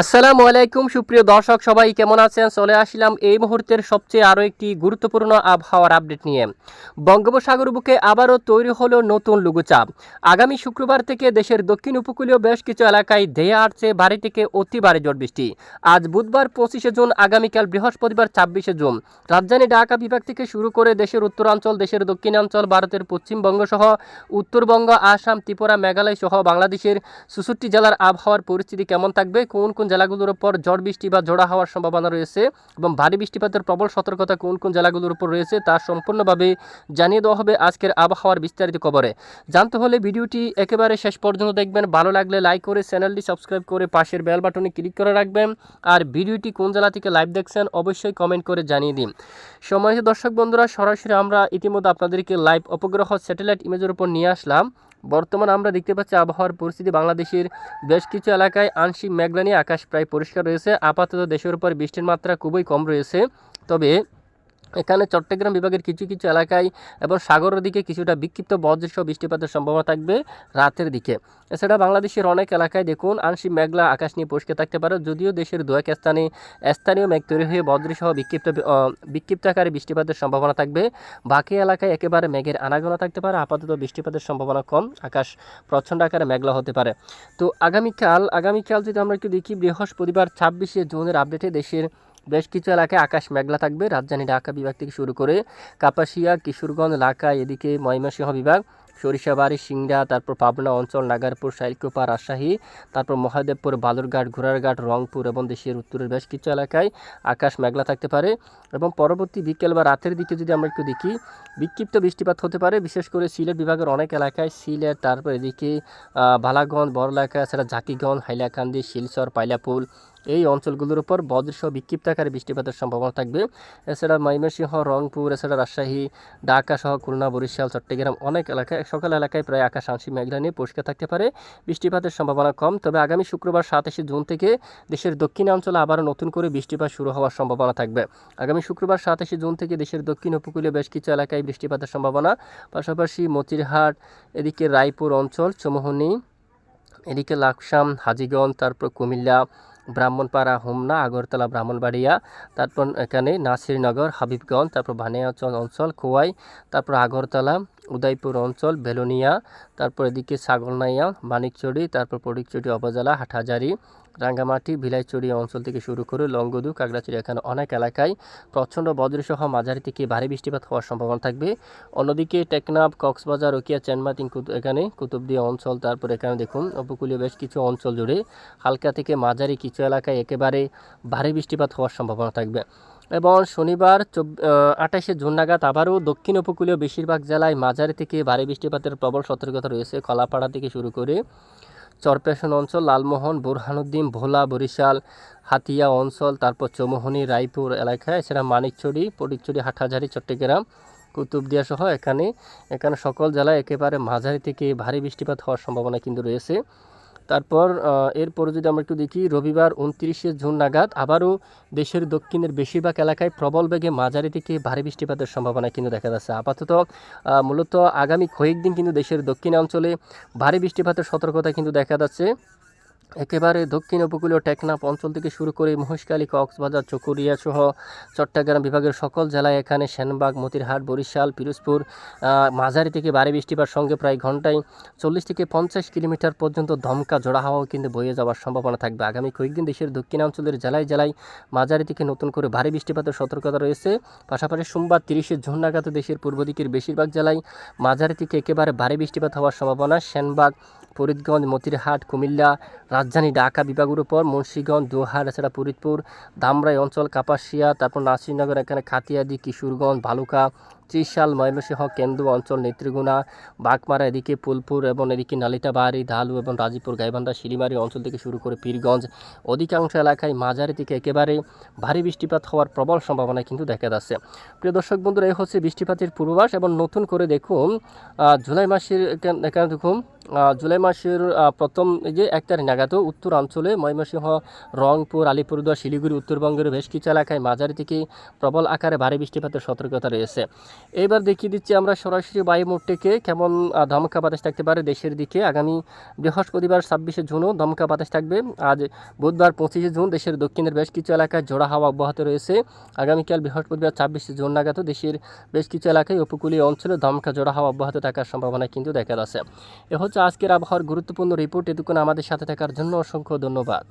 আসসালামু আলাইকুম, সুপ্রিয় দর্শক, সবাই কেমন আছেন? চলে আসলাম এই মুহূর্তের সবচেয়ে আরও একটি গুরুত্বপূর্ণ আবহাওয়ার আপডেট নিয়ে। বঙ্গোপসাগর বুকে আবারও তৈরি হলো নতুন লঘুচাপ। আগামী শুক্রবার থেকে দেশের দক্ষিণ উপকূলীয় বেশ কিছু এলাকায় ধেয়ে আসছে ভারী থেকে অতি ভারী ঝড় বৃষ্টি। আজ বুধবার পঁচিশে জুন, আগামীকাল বৃহস্পতিবার ছাব্বিশে জুন। রাজধানী ঢাকা বিভাগ থেকে শুরু করে দেশের উত্তরাঞ্চল, দেশের দক্ষিণাঞ্চল, ভারতের পশ্চিমবঙ্গ সহ উত্তরবঙ্গ, আসাম, ত্রিপুরা, মেঘালয় সহ বাংলাদেশের চৌষট্টি জেলার আবহাওয়ার পরিস্থিতি কেমন থাকবে কোন কোন জেলাগুলোর উপর ঝড় বৃষ্টি বা ঝোড়া হওয়ার সম্ভাবনা রয়েছে এবং ভারী বৃষ্টিপাতের প্রবল সতর্কতা কোন কোন জেলাগুলোর উপর রয়েছে তা সম্পূর্ণভাবে জানিয়ে দেওয়া হবে আজকের আবহাওয়ার বিস্তারিত খবরে। জানতে হলে ভিডিওটি একেবারে শেষ পর্যন্ত দেখবেন। ভালো লাগলে লাইক করে চ্যানেলটি সাবস্ক্রাইব করে পাশের বেল বাটনে ক্লিক করে রাখবেন। আর ভিডিওটি কোন জেলা থেকে লাইভ দেখছেন অবশ্যই কমেন্ট করে জানিয়ে দিন। সম্মানিত দর্শক বন্ধুরা, সরাসরি আমরা ইতিমধ্যে আপনাদেরকে লাইভ উপগ্রহ স্যাটেলাইট ইমেজের উপর নিয়ে আসলাম। বর্তমান আমরা দেখতে পাচ্ছি আবহাওয়ার পরিস্থিতি। বাংলাদেশের বেশ কিছু এলাকায় আংশিক মেঘলা নিয়ে আকাশ প্রায় পরিষ্কার রয়েছে। আপাতত দেশের উপর বৃষ্টির মাত্রা খুবই কম রয়েছে। তবে এখানে চট্টগ্রাম বিভাগের কিছু কিছু এলাকায় এবং সাগরের দিকে কিছুটা বিক্ষিপ্ত বজ্রসহ বৃষ্টিপাতের সম্ভাবনা থাকবে রাতের দিকে। এছাড়া বাংলাদেশের অনেক এলাকায় দেখুন আংশিক মেঘলা আকাশ নিয়ে পরিষ্কার থাকতে পারে, যদিও দেশের দু এক স্থানে স্থানীয় মেঘ তৈরি হয়ে বজ্রসহ বিক্ষিপ্ত বিক্ষিপ্ত আকারে বৃষ্টিপাতের সম্ভাবনা থাকবে। বাকি এলাকায় একেবারে মেঘের আনাগোনা থাকতে পারে, আপাতত বৃষ্টিপাতের সম্ভাবনা কম, আকাশ প্রচণ্ড আকারে মেঘলা হতে পারে। তো আগামীকাল আগামীকাল যদি আমরা একটু দেখি, বৃহস্পতিবার ছাব্বিশে জুনের আপডেটে দেশের বেশ কিছু এলাকায় আকাশ মেঘলা থাকবে। রাজধানী ঢাকা বিভাগ থেকে শুরু করে কাপাসিয়া কিশোরগঞ্জ এলাকা এদিকে ময়মনসিংহ বিভাগ সরিষাবাড়ি সিংড়া তারপর পাবনা অঞ্চল নাগারপুর শাইলকুপা রাজশাহী তারপর মহাদেবপুর বালুরঘাট ঘোড়ারঘাট রংপুর এবং দেশের উত্তরের বেশ কিছু এলাকায় আকাশ মেঘলা থাকতে পারে এবং পরবর্তী বিকেল বা রাতের দিকে যদি আমরা একটু দেখি বিক্ষিপ্ত বৃষ্টিপাত হতে পারে। বিশেষ করে সিলেট বিভাগের অনেক এলাকায় সিলেট তারপর এদিকে আহ, বালাগঞ্জ বড়লাকা এছাড়া ঝাঁকিগঞ্জ হাইলাকান্দি শিলচর পাইলাপুল এই অঞ্চলগুলোর উপর বজ্রসহ বিক্ষিপ্ত আকারে বৃষ্টিপাতের সম্ভাবনা থাকবে। এছাড়া ময়মনসিংহ, রংপুর, এছাড়া রাজশাহী, ঢাকা সহ খুলনা, বরিশাল, চট্টগ্রাম অনেক এলাকায় সকাল এলাকায় প্রায় আকাশ আংশিক মেঘলা নিয়ে পরিষ্কার থাকতে পারে। বৃষ্টিপাতের সম্ভাবনা কম, তবে আগামী শুক্রবার সাতাশে জুন থেকে দেশের দক্ষিণাঞ্চলে আবারও নতুন করে বৃষ্টিপাত শুরু হওয়ার সম্ভাবনা থাকবে। আগামী শুক্রবার সাতাশে জুন থেকে দেশের দক্ষিণ উপকূলীয় বেশ কিছু এলাকায় বৃষ্টিপাতের সম্ভাবনা। পাশাপাশি মতিরহাট, এদিকে রায়পুর অঞ্চল, চমোহনী, এদিকে লাকসাম, হাজিগঞ্জ, তারপর কুমিল্লা ব্রাহ্মণপাড়া, হোমনা, আগরতলা, ব্রাহ্মণবাড়িয়া, তারপর এখানে নাসিরনগর, হাবিবগঞ্জ, তারপর ভানিয়াচল অঞ্চল, খোয়াই, তারপর আগরতলা, উদয়পুর অঞ্চল, বেলুনিয়া, তারপর এদিকে ছাগলনাইয়া, মানিকচড়ি, তারপর পরিকচুরি উপজেলা হাটহাজারি রাঙ্গামাটি, ভিলাইচড়ি অঞ্চল থেকে শুরু করে লংগদু কাগড়াচড়ি এখানে অনেক এলাকায় প্রচণ্ড বজ্রসহ মাঝারি থেকে ভারী বৃষ্টিপাত হওয়ার সম্ভাবনা থাকবে। অন্যদিকে টেকনাফ, কক্সবাজার, রোকিয়া চেনমাতিং এখানে কুতুবদিয়া অঞ্চল, তারপর এখানে দেখুন উপকূলীয় বেশ কিছু অঞ্চল জুড়ে হালকা থেকে মাঝারি কিছু এলাকায় একেবারে ভারী বৃষ্টিপাত হওয়ার সম্ভাবনা থাকবে। এবং শনিবার আঠাশে জুন নাগাদ আবারও দক্ষিণ উপকূলীয় বেশিরভাগ জেলায় মাঝারি থেকে ভারী বৃষ্টিপাতের প্রবল সতর্কতা রয়েছে। কলাপাড়া থেকে শুরু করে চরপেশন অঞ্চল, লালমোহন, বোরহানুদ্দিন, ভোলা, বরিশাল, হাতিয়া অঞ্চল, তারপর চৌমোহনী, রায়পুর এলাকায় এছাড়া মানিকচড়ি, পটিকচড়ি, হাটহাজারি, চট্টগ্রাম কুতুবদিয়া সহ এখানে এখানে সকল জেলায় একেবারে মাঝারি থেকে ভারী বৃষ্টিপাত হওয়ার সম্ভাবনা কিন্তু রয়েছে। তারপর এরপরে যদি আমরা একটু দেখি, রবিবার উনত্রিশে জুন নাগাদ আবারও দেশের দক্ষিণের বেশিরভাগ এলাকায় প্রবল বেগে মাঝারি থেকে ভারী বৃষ্টিপাতের সম্ভাবনা কিন্তু দেখা যাচ্ছে। আপাতত মূলত আগামী কয়েকদিন কিন্তু দেশের দক্ষিণ অঞ্চলে ভারী বৃষ্টিপাতের সতর্কতা কিন্তু দেখা যাচ্ছে। একেবারে দক্ষিণ উপকূলীয় টেকনাফ অঞ্চল থেকে শুরু করে মহেশখালী, কক্সবাজার, চকুরিয়া সহ চট্টগ্রাম বিভাগের সকল জেলায় এখানে সেনবাগ, মতিরহাট, বরিশাল, পিরোজপুর মাঝারি থেকে ভারী বৃষ্টিপাত সঙ্গে প্রায় ঘন্টায় চল্লিশ থেকে পঞ্চাশ কিলোমিটার পর্যন্ত ধমকা, জোড়া হাওয়াও কিন্তু বয়ে যাওয়ার সম্ভাবনা থাকবে। আগামী কয়েকদিন দেশের দক্ষিণাঞ্চলের জেলায় জেলায় মাঝারি থেকে নতুন করে ভারী বৃষ্টিপাতের সতর্কতা রয়েছে। পাশাপাশি সোমবার তিরিশে জুন নাগাদ দেশের পূর্ব দিকের বেশিরভাগ জেলায় মাঝারি থেকে একেবারে ভারী বৃষ্টিপাত হওয়ার সম্ভাবনা। সেনবাগ ফরিদগঞ্জ, মতিরহাট, কুমিল্লা, রাজধানী ঢাকা বিভাগের উপর মুন্সিগঞ্জ, দোহার, এছাড়া ফরিদপুর ধামরাই অঞ্চল, কাপাসিয়া, তারপর নাসিরনগর, এখানে খাতিয়াদি, কিশোরগঞ্জ, ভালুকা, ত্রিশাল, ময়মনসিংহ, কেন্দু অঞ্চল নেত্রীগুনা বাগমারা, এদিকে পুলপুর এবং এদিকে নালিতাবাড়ি, ঢালু এবং রাজীপুর গাইবান্ধা, শিলিমারি অঞ্চল থেকে শুরু করে পীরগঞ্জ, অধিকাংশ এলাকায় মাঝারি থেকে একেবারে ভারী বৃষ্টিপাত হওয়ার প্রবল সম্ভাবনা কিন্তু দেখা যাচ্ছে। প্রিয় দর্শক বন্ধুরা, এই হচ্ছে বৃষ্টিপাতের পূর্বাভাস এবং নতুন করে দেখুন জুলাই মাসের এখানে দেখুন জুলাই মাসের প্রথম যে এক তারিখ নাগাদ উত্তরাঞ্চলে ময়মনসিংহ, রংপুর, আলিপুরদুয়ার, শিলিগুড়ি, উত্তরবঙ্গের বেশ কিছু এলাকায় মাঝারি থেকে প্রবল আকারে ভারী বৃষ্টিপাতের সতর্কতা রয়েছে। এইবার দেখিয়ে দিচ্ছি আমরা সরাসরি বায়ুমোট থেকে কেমন ধমকা বাতাস থাকতে পারে দেশের দিকে। আগামী বৃহস্পতিবার ছাব্বিশে জুনও দমকা বাতাস থাকবে। আজ বুধবার পঁচিশে জুন দেশের দক্ষিণের বেশ কিছু এলাকায় জোড়া হাওয়া অব্যাহত রয়েছে। আগামীকাল বৃহস্পতিবার ছাব্বিশে জুন নাগাদ দেশের বেশ কিছু এলাকায় উপকূলীয় অঞ্চলে দমকা জোড়া হাওয়া অব্যাহত থাকার সম্ভাবনা কিন্তু দেখা যাচ্ছে। এ হচ্ছে আজকের আবহাওয়ার গুরুত্বপূর্ণ রিপোর্ট এতক্ষণ আমাদের সাথে থাকার জন্য অসংখ্য ধন্যবাদ।